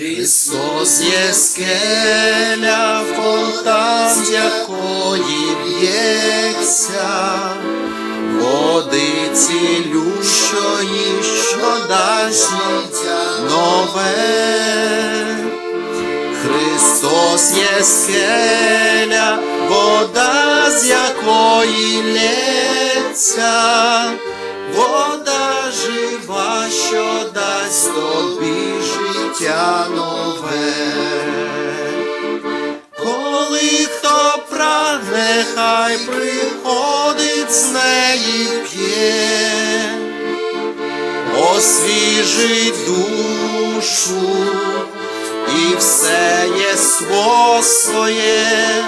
Христос є скеля, фонтан, з якої б'ється, води цілющої, що дасть нове. Христос є скеля, вода, з якої лється, вода жива, що дасть життя нове. Коли хто прагне, хай приходить з неї п'є, освіжить душу і все єство своє.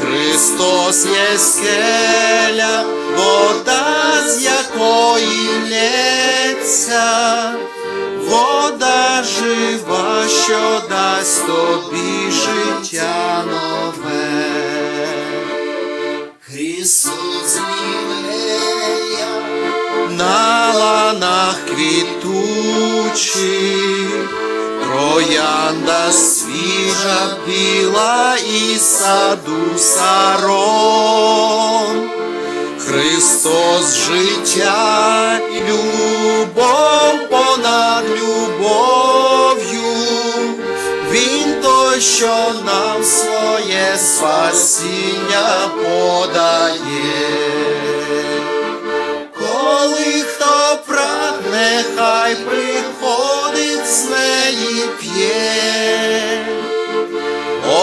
Христос є скеля, вода, з якої лється, що дасть тобі життя нове. Христос змінея на ланах квітучих, троянда свіжа біла і саду сарон. Христос життя і любов що нам своє спасіння подає. Коли хто прагне, хай приходить з неї п'є,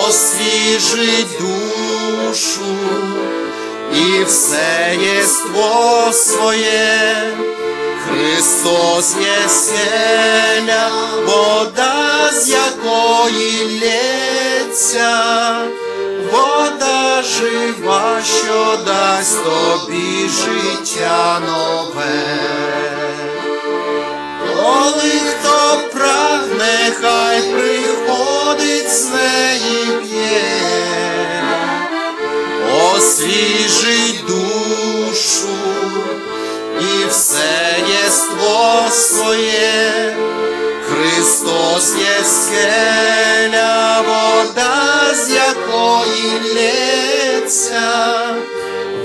освіжить душу і все єство своє. Христос є селя, вода, з якої лється, вода жива, що дасть тобі життя нове. Коли хто прагне, хай приходить з неї п'є, освіжить душу своє. Христос є скеля, вода, з якої лється,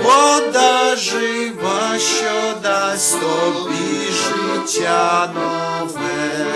вода жива, що дасть тобі життя нове.